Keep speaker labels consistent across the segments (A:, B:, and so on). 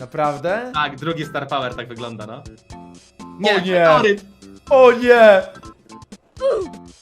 A: Naprawdę?
B: Tak, drugi Star Power tak wygląda, no.
A: O
B: Nie,
A: nie.
B: meteoryt!
A: O nie!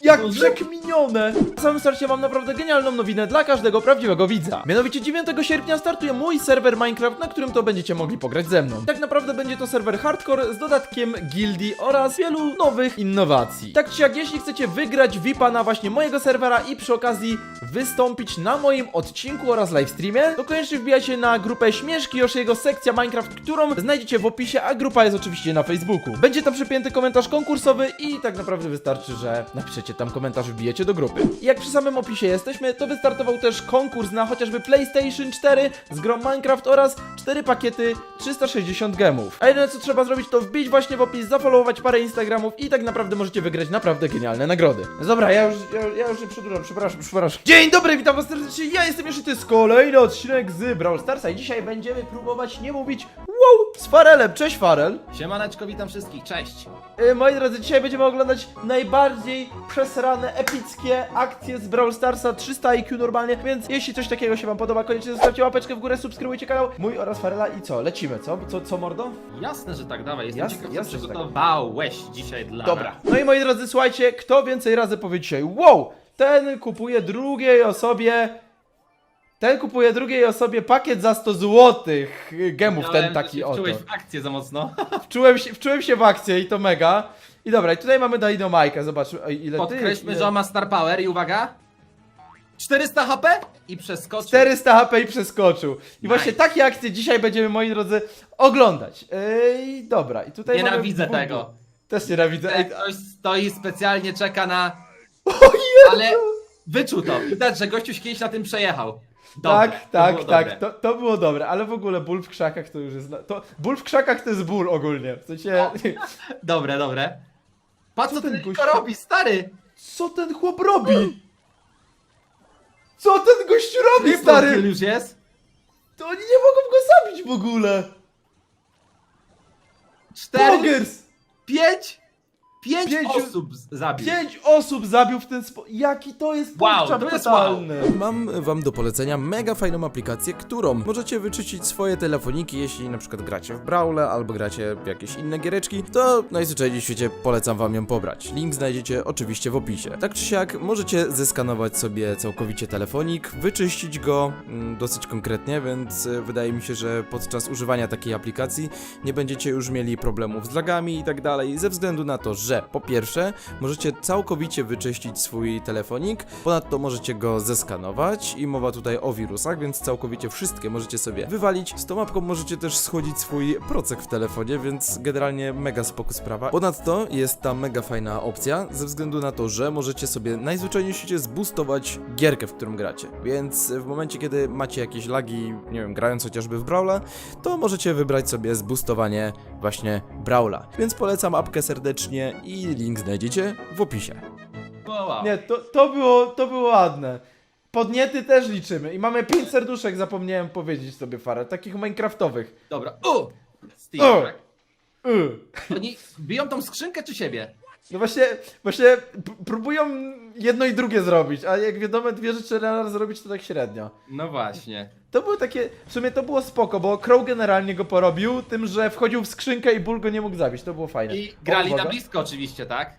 A: Jak przekminione! Na samym starcie mam naprawdę genialną nowinę dla każdego prawdziwego widza. Mianowicie 9 sierpnia startuje mój serwer Minecraft, na którym to będziecie mogli pograć ze mną. Tak naprawdę będzie to serwer hardcore z dodatkiem gildii oraz wielu nowych innowacji. Tak czy jak, jeśli chcecie wygrać VIPa na właśnie mojego serwera i przy okazji wystąpić na moim odcinku oraz livestreamie, to koniecznie wbijajcie na grupę Śmieszki Joshiego sekcja Minecraft, którą znajdziecie w opisie, a grupa jest oczywiście na Facebooku. Będzie tam przypięty komentarz konkursowy i tak naprawdę wystarczy, że napiszecie tam komentarz, wbijecie do grupy. I jak przy samym opisie jesteśmy, to wystartował też konkurs na chociażby PlayStation 4 z grą Minecraft oraz 4 pakiety 360 gemów. A jedyne co trzeba zrobić to wbić właśnie w opis, zafollowować parę Instagramów i tak naprawdę możecie wygrać naprawdę genialne nagrody. Dobra, ja już, ja, ja już nie przedłużam, przepraszam, przepraszam. Dzień dobry, witam was serdecznie, ja jestem jeszcze, to jest kolejny odcinek z Brawl Starsa i dzisiaj będziemy próbować nie mówić wow z Farelem. Cześć Farel.
B: Siemaneczko, witam wszystkich, cześć!
A: Yy, moi drodzy, dzisiaj będziemy oglądać najbardziej przesrane, epickie akcje z Brawl Starsa 300 IQ normalnie, więc jeśli coś takiego się wam podoba, koniecznie zostawcie łapeczkę w górę, subskrybujcie kanał mój oraz Farela i co, lecimy, co? Co, co mordo?
B: Jasne, że tak, dawaj, jestem
A: Jasne,
B: ciekaw,
A: jasne,
B: co
A: że tak.
B: przygotowałeś dzisiaj dla
A: Dobra.
B: nas.
A: No i moi drodzy, słuchajcie, kto więcej razy powie dzisiaj wow, ten kupuje drugiej osobie ten kupuje drugiej osobie pakiet za 100 złotych gemów, ten taki oto.
B: Wczułeś w akcję za mocno.
A: Wczułem się, wczułem się w akcję i to mega. I dobra, i tutaj mamy Dynamajkę, zobacz ej, ile ty...
B: Podkreślmy,
A: ile...
B: że on ma Star Power i uwaga! 400 HP i przeskoczył.
A: 400 HP i przeskoczył. I właśnie takie akcje dzisiaj będziemy, moi drodzy, oglądać. Ej, dobra, i tutaj
B: Nienawidzę
A: mamy...
B: tego.
A: Też nienawidzę. Ej,
B: Ktoś stoi specjalnie, czeka na...
A: o
B: Ale wyczuł to. Widać, że gościuś kiedyś na tym przejechał. Dobre,
A: tak,
B: to
A: tak,
B: było
A: tak,
B: dobre.
A: to, to było dobre, ale w ogóle ból w krzakach to już jest... To, ból w krzakach to jest ból ogólnie, w sensie...
B: Dobre, dobre. Patrz
A: Co
B: co
A: ten gość
B: robi, stary!
A: Co ten chłop robi? Co ten gość robi,
B: Triple
A: stary?
B: już jest?
A: To oni nie mogą go zabić w ogóle.
B: Cztery,
A: Pogers!
B: pięć, pięć
A: Pięciu-
B: osób z- zabił.
A: Pięć osób zabił w ten sposób. Jaki to jest
B: Wow, to jest
A: totalny.
C: Mam wam do polecenia mega fajną aplikację, którą możecie wyczyścić swoje telefoniki, jeśli na przykład gracie w Brawle albo gracie w jakieś inne giereczki, to najzwyczajniej w świecie polecam wam ją pobrać. Link znajdziecie oczywiście w opisie. Tak czy siak możecie zeskanować sobie całkowicie telefonik, wyczyścić go mm, dosyć konkretnie, więc y, wydaje mi się, że podczas używania takiej aplikacji nie będziecie już mieli problemów z lagami i tak dalej, ze względu na to, że po pierwsze możecie całkowicie wyczyścić swój telefonik, ponadto możecie go zeskanować i mowa tutaj o wirusach, więc całkowicie wszystkie możecie sobie wywalić. Z tą mapką możecie też schodzić swój procek w telefonie, więc generalnie mega spoko sprawa. Ponadto jest ta mega fajna opcja, ze względu na to, że możecie sobie najzwyczajniej świecie zboostować gierkę, w którą gracie. Więc w momencie, kiedy macie jakieś lagi, nie wiem, grając chociażby w Brawla, to możecie wybrać sobie zboostowanie właśnie Brawla. Więc polecam apkę serdecznie i link znajdziecie w opisie.
B: Wow.
A: Nie, to, to, było, to było ładne. Podniety też liczymy. I mamy pięć serduszek, zapomniałem powiedzieć sobie, Farel. Takich minecraftowych.
B: Dobra. U! Steve,
A: O!
B: tak?
A: Y.
B: Oni biją tą skrzynkę czy siebie?
A: No właśnie, właśnie próbują jedno i drugie zrobić, a jak wiadomo, dwie rzeczy raz zrobić to tak średnio.
B: No właśnie.
A: To było takie, w sumie to było spoko, bo Crow generalnie go porobił tym, że wchodził w skrzynkę i Bull go nie mógł zabić, to było fajne.
B: I grali na blisko oczywiście, tak?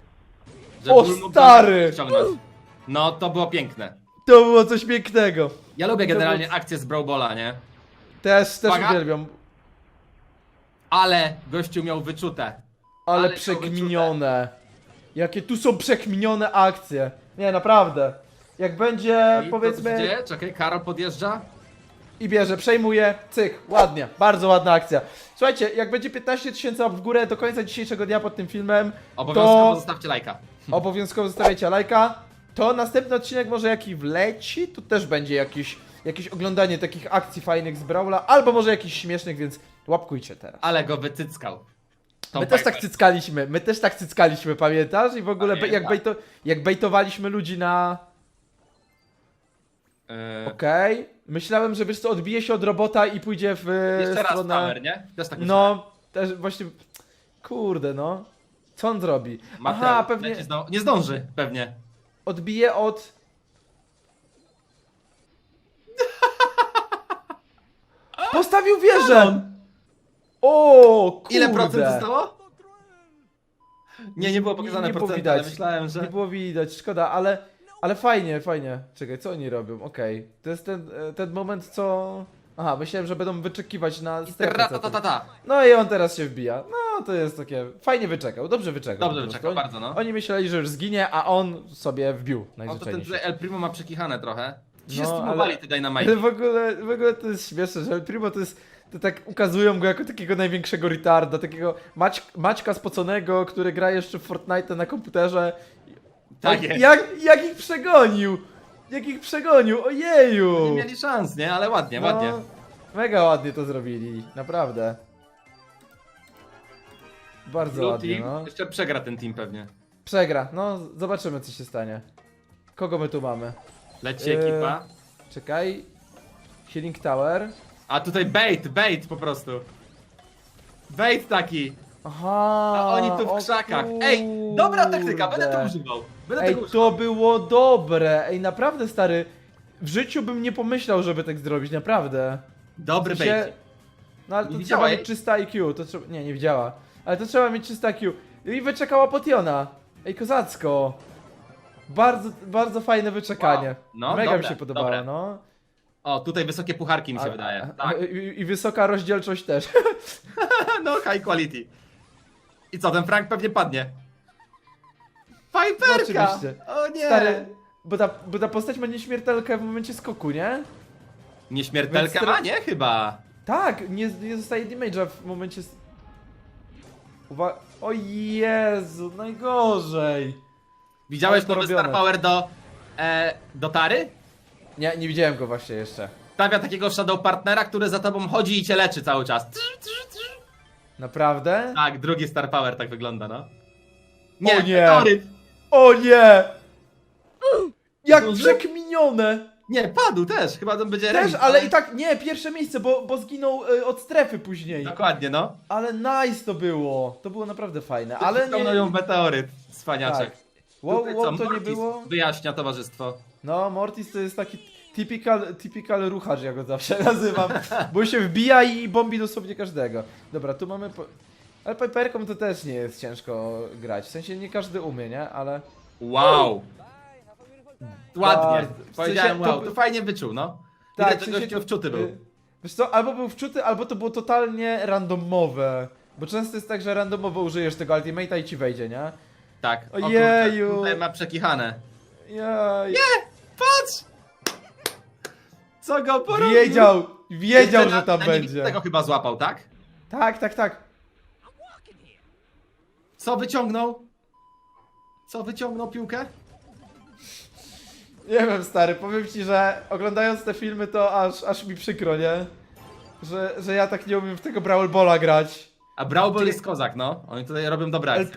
A: O,
B: Bull mógł
A: stary!
B: ściągnąć. No, to było piękne.
A: To było coś pięknego.
B: Ja lubię generalnie
A: było-
B: akcje z Brawlbola, nie?
A: Też, też
B: Uwaga.
A: uwielbiam.
B: Ale gościu miał wyczute.
A: Ale,
B: Ale to
A: przekminione. Jakie tu są przekminione akcje. Nie, naprawdę. Jak będzie,
B: I
A: powiedzmy,
B: To, co się dzieje? Czekaj, Karol podjeżdża.
A: i bierze, przejmuje, cyk, ładnie, bardzo ładna akcja. Słuchajcie, jak będzie 15 tysięcy w górę do końca dzisiejszego dnia pod tym filmem,
B: Obowiązkowo
A: to
B: zostawcie lajka.
A: obowiązkowo zostawiajcie lajka, to następny odcinek może jaki wleci, to też będzie jakiś, jakieś oglądanie takich akcji fajnych z Brawla, albo może jakichś śmiesznych, więc łapkujcie teraz.
B: Ale go wycyckał.
A: My też tak cyckaliśmy, my też tak cyckaliśmy, pamiętasz? I w ogóle be, jak,
B: Pamiętam.
A: bejto, jak bejtowaliśmy ludzi na...
B: Yy,
A: Okej. Myślałem, że wiesz co, odbije się od robota i pójdzie w e,
B: Jeszcze raz
A: stronę...
B: nie? Też tak myślałem.
A: No, też właśnie... Kurde, no. Co on zrobi?
B: Mateo
A: Aha, pewnie
B: zdą- Nie zdąży, pewnie.
A: odbije od... Postawił wieżę! O, kurde.
B: Ile procent zostało? Nie, nie było pokazane
A: Nie
B: procenty,
A: widać.
B: ale myślałem, że...
A: Nie było widać, szkoda, ale, ale fajnie, fajnie. Czekaj, co oni robią? Okej. To jest ten, e, ten moment, co... Aha, myślałem, że będą wyczekiwać na strefę.
B: Ta, ta, ta, ta.
A: No i on teraz się wbija. No, to jest takie... Fajnie wyczekał, dobrze wyczekał.
B: Dobrze wyczekał,
A: prostu.
B: bardzo, no.
A: Oni myśleli, że już zginie, a on sobie wbił
B: O, to ten El Primo ma przekichane trochę. Ci się
A: No, ale-
B: te Dynamite.
A: Ale w ogóle, w ogóle to jest śmieszne, że El Primo to jest... To tak ukazują go jako takiego największego retarda, takiego Mać, Maćka spoconego, który gra jeszcze w Fortnite na komputerze.
B: Tak jest.
A: Jak, jak ich przegonił! Jak ich przegonił, ojeju!
B: Nie mieli szans, nie? Ale ładnie,
A: No,
B: ładnie.
A: Mega ładnie to zrobili, naprawdę. Bardzo
B: Blue
A: ładnie,
B: team.
A: no.
B: Jeszcze przegra ten team pewnie.
A: Przegra, no zobaczymy co się stanie. Kogo my tu mamy?
B: Leci
A: Eee.
B: ekipa.
A: Czekaj. Healing Tower.
B: A tutaj bait, bait po prostu. Bait taki.
A: Aha.
B: A oni tu
A: o
B: w krzakach. Ej, dobra taktyka, będę to
A: kurde.
B: używał. Będę
A: Ej,
B: tego używał.
A: to było dobre. Ej, naprawdę stary. W życiu bym nie pomyślał, żeby tak zrobić, naprawdę.
B: Dobry
A: W sensie-
B: bait.
A: No ale to
B: Nie
A: trzeba
B: widziała
A: mieć
B: jej?
A: czyste IQ, to trzeba... Nie, nie widziała. Ale to trzeba mieć czyste IQ. I wyczekała Potiona. Ej, kozacko. Bardzo, bardzo fajne wyczekanie.
B: Wow. No,
A: Mega mi
B: dobre,
A: się podobało,
B: dobre.
A: no.
B: O, tutaj wysokie pucharki mi się
A: A-
B: wydaje. Tak.
A: I, I wysoka rozdzielczość też.
B: No, high quality. I co, ten Frank pewnie padnie. Piperka!
A: Oczywiście.
B: O nie!
A: Stary, bo ta, bo ta postać ma nieśmiertelkę w momencie skoku, nie?
B: Nieśmiertelka
A: Więc
B: ma, nie? Chyba.
A: Tak, nie, nie zostaje damage'a w momencie... s- Uwa... O Jezu, najgorzej.
B: Widziałeś
A: Ale
B: nowy
A: porobione.
B: Star Power do... E, do Tary?
A: Nie, nie widziałem go właśnie jeszcze.
B: Stawia takiego Shadow Partnera, który za tobą chodzi i cię leczy cały czas.
A: Naprawdę?
B: Tak, drugi Star Power tak wygląda, no.
A: O nie.
B: Meteoryt.
A: O nie! Jak
B: Duży?
A: przekminione!
B: Nie, padł też, chyba to będzie
A: Też,
B: remis,
A: ale i tak, nie, pierwsze miejsce, bo, bo zginął y, od strefy później.
B: Dokładnie, no.
A: Ale nice to było. To było naprawdę fajne, ale nie...
B: ją meteoryt, cwaniaczek.
A: Tak. Wow,
B: Tutaj
A: wow,
B: co,
A: to nie
B: Mortis
A: było?
B: Wyjaśnia towarzystwo.
A: No, Mortis to jest taki typical, typical ruchacz, ja go zawsze nazywam. Bo się wbija i bombi dosłownie każdego. Dobra, tu mamy... Po... Ale Piperką to też nie jest ciężko grać. W sensie nie każdy umie, nie? Ale...
B: Wow. Ładnie.
A: Bardzo. W
B: Powiedziałem
A: sensie to
B: wow,
A: by-
B: to fajnie wyczuł, no.
A: Tak,
B: Widać,
A: w sensie
B: gościu wczuty był.
A: y, Wiesz co, albo był wczuty, albo to było totalnie randomowe. Bo często jest tak, że randomowo użyjesz tego ultimate'a i ci wejdzie, nie?
B: Tak. O kurczę,
A: Ojeju.
B: Tutaj ma przekichane.
A: Jaj.
B: Patrz! Co go porobił?
A: Wiedział, wiedział, że tam
B: na,
A: będzie.
B: Tego chyba złapał, tak?
A: Tak, tak, tak.
B: Co wyciągnął? Co wyciągnął piłkę?
A: Nie wiem, stary, powiem ci, że oglądając te filmy to aż, aż mi przykro, nie? Że, że ja tak nie umiem w tego Brawl Balla grać.
B: A Brawl Ball jest kozak, no. Oni tutaj robią dobre
A: El.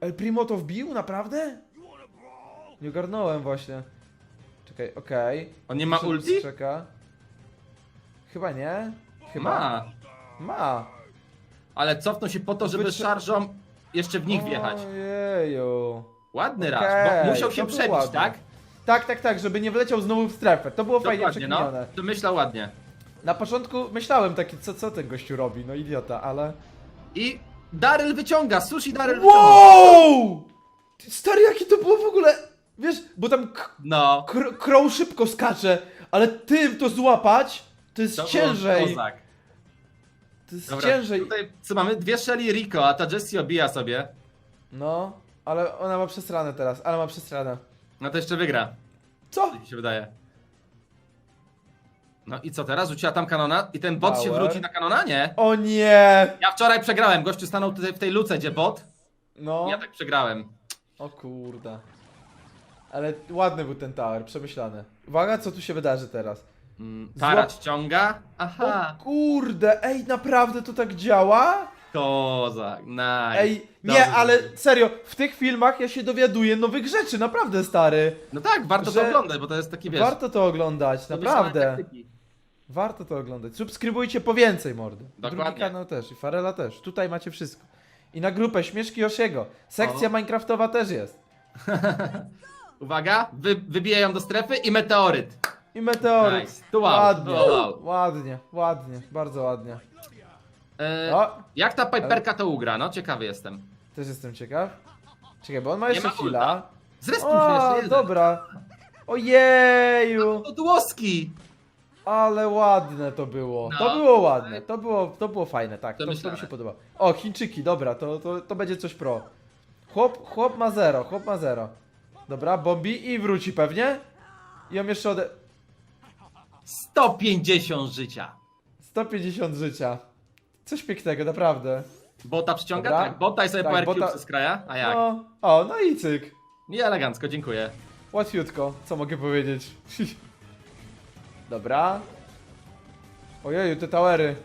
A: El Primo to wbił? Naprawdę? Nie ogarnąłem właśnie. Czekaj, okej.
B: On nie ma ulti?
A: Czeka. Chyba nie? Chyba.
B: Ma.
A: Ma.
B: Ale cofnął się po to, żeby
A: Wytrze-
B: szarżą jeszcze w nich wjechać.
A: Ojeju.
B: Ładny raz,
A: Okej,
B: bo musiał się
A: to był
B: przebić,
A: ładny.
B: tak?
A: Tak, tak, tak, żeby nie wleciał znowu w strefę. To było fajnie
B: Dokładnie, no.
A: przekminione.
B: To myślał ładnie.
A: Na początku myślałem taki, co, co ten gościu robi, no idiota, ale...
B: I Daryl wyciąga, sushi Daryl wyciąga.
A: Wow! Ty, Stary, jakie to było w ogóle... Bo tam k-
B: No.
A: kr- crow szybko skacze, ale tym to złapać, to jest
B: To
A: ciężej.
B: kozak.
A: To jest
B: Dobra,
A: ciężej.
B: tutaj co mamy? Dwie Shelly Rico, a ta Jessie obija sobie.
A: No, ale ona ma przesrane teraz, ale ma przesrane.
B: No to jeszcze wygra,
A: Co?
B: tak mi się wydaje. No i co teraz? Rzuciła tam kanona i ten bot się wróci na kanona? Nie.
A: O nie!
B: Ja wczoraj przegrałem, gościu stanął tutaj w tej luce, gdzie bot.
A: No.
B: Ja tak przegrałem.
A: O kurde. Ale ładny był ten tower, przemyślany. Uwaga, co tu się wydarzy teraz.
B: Mm, Tara
A: Złap-
B: ściąga. Aha.
A: O kurde, ej, naprawdę to tak działa?
B: Kozak, nice.
A: Ej, nie,
B: Dobrze.
A: ale serio, w tych filmach ja się dowiaduję nowych rzeczy, naprawdę stary.
B: No tak, warto
A: że-
B: to oglądać, bo to jest taki wiesz.
A: Warto to oglądać, naprawdę.
B: taktyki.
A: Warto to oglądać. Subskrybujcie po więcej, mordy. Drugi
B: Dokładnie.
A: kanał też i Farela też. Tutaj macie wszystko. I na grupę Śmieszki Josiego. Sekcja Minecraftowa też jest.
B: Uwaga, wy, wybijają do strefy i meteoryt.
A: I meteoryt.
B: Nice. Tu wow,
A: Ładnie,
B: tu wow.
A: ładnie, ładnie, bardzo ładnie.
B: E,
A: O,
B: jak ta Piperka to ugra? No, ciekawy jestem.
A: też jestem ciekaw. Czekaj, bo on ma jeszcze
B: ma ulta.
A: chwila.
B: Zrespił się jeszcze
A: O,
B: jeden.
A: dobra. Ojeju,
B: To dłoski!
A: ale ładne to było.
B: No.
A: To było ładne, to było, to było fajne, tak.
B: To
A: To, mi się podoba. O, Chińczyki, dobra, to, to, to będzie coś pro. Chłop, chłop ma zero, chłop ma zero. Dobra, bombi i wróci pewnie. I on jeszcze ode...
B: 150 życia.
A: 150 życia. Coś pięknego, naprawdę.
B: Bota przyciąga?
A: Dobra.
B: Tak, bota i sobie
A: Tak, bota-
B: z kraja? A jak?
A: No, o, no i cyk.
B: I elegancko, dziękuję.
A: Łatwiutko, co mogę powiedzieć. Dobra. Ojeju, te towery.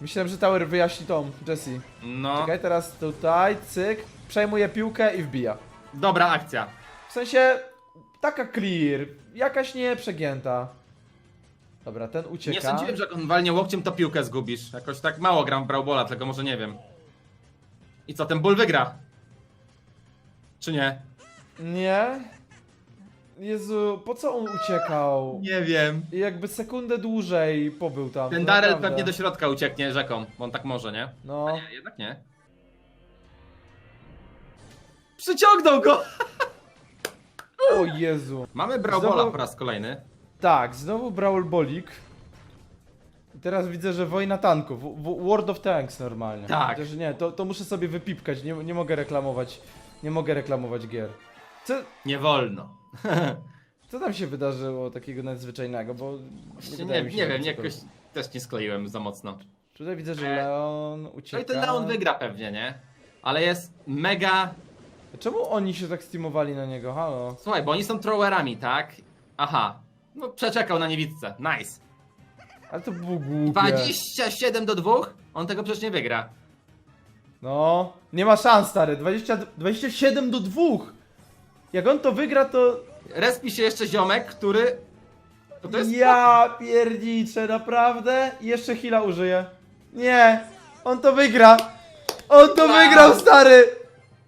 A: Myślałem, że tower wyjaśni tą, Jessie.
B: No,
A: Czekaj, teraz tutaj, cyk. Przejmuje piłkę i wbija.
B: dobra akcja.
A: W sensie, taka clear, jakaś nie przegięta. Dobra, ten ucieka.
B: Nie sądziłem, że jak on walnie łokciem, to piłkę zgubisz. Jakoś tak mało gram w Brawlbola, tylko może nie wiem. I co, ten ból wygra? Czy nie?
A: Nie. Jezu, po co on uciekał?
B: Nie wiem.
A: I jakby sekundę dłużej pobył tam.
B: Ten
A: to
B: Darrell
A: naprawdę.
B: pewnie do środka ucieknie rzeką, bo on tak może, nie?
A: No.
B: Nie, jednak nie. Przyciągnął go!
A: O Jezu.
B: Mamy Brawlbola
A: Znowu-
B: po raz kolejny.
A: Tak, znowu Brawl Bolik. I teraz widzę, że wojna tanków. W- w- World of Tanks normalnie.
B: Tak.
A: Chociaż nie, to, to muszę sobie wypipkać. Nie, nie mogę reklamować. Nie mogę reklamować gier. Co,
B: Nie wolno.
A: co tam się wydarzyło takiego nadzwyczajnego? Bo
B: Nie,
A: wydaje
B: nie,
A: mi się,
B: nie
A: że
B: wiem,
A: cokolwiek.
B: jakoś też nie skleiłem za mocno.
A: Tutaj widzę, że Leon ucieka.
B: No i ten Leon wygra pewnie, nie? Ale jest mega...
A: Czemu oni się tak steamowali na niego? Halo?
B: Słuchaj, bo oni są throwerami, tak? Aha. No przeczekał na niewidce. Nice.
A: Ale to było głupie.
B: 27 do 2? On tego przecież nie wygra.
A: No, nie ma szans, stary. 20, 27 do 2. Jak on to wygra, to
B: Respi się jeszcze ziomek, który... To, to jest
A: Ja pierniczę, naprawdę? I Jeszcze chwila użyję. Nie, on to wygra. On to
B: Wow.
A: wygrał, stary.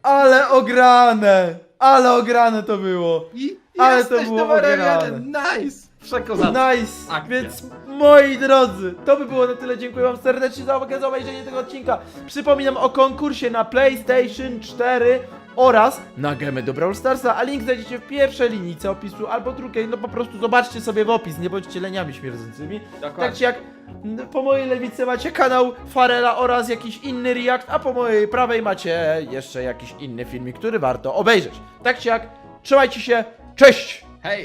A: Ale ograne. Ale ograne to było.
B: I
A: Ale
B: jesteś
A: to było
B: numerem
A: ograne.
B: jeden. Nice! Przekozacko.
A: Nice,
B: Akcja.
A: więc moi drodzy, to by było na tyle. Dziękuję wam serdecznie za uwagę, za obejrzenie tego odcinka. Przypominam o konkursie na PlayStation 4 oraz na gemy do Brawl Starsa, a link znajdziecie w pierwszej linijce opisu albo drugiej, no po prostu zobaczcie sobie w opis, nie bądźcie leniami śmierdzącymi.
B: Dokładnie.
A: Tak czy jak n- po mojej lewicy macie kanał Farela oraz jakiś inny react, a po mojej prawej macie jeszcze jakiś inny filmik, który warto obejrzeć. Tak czy jak, trzymajcie się, cześć!
B: Hej!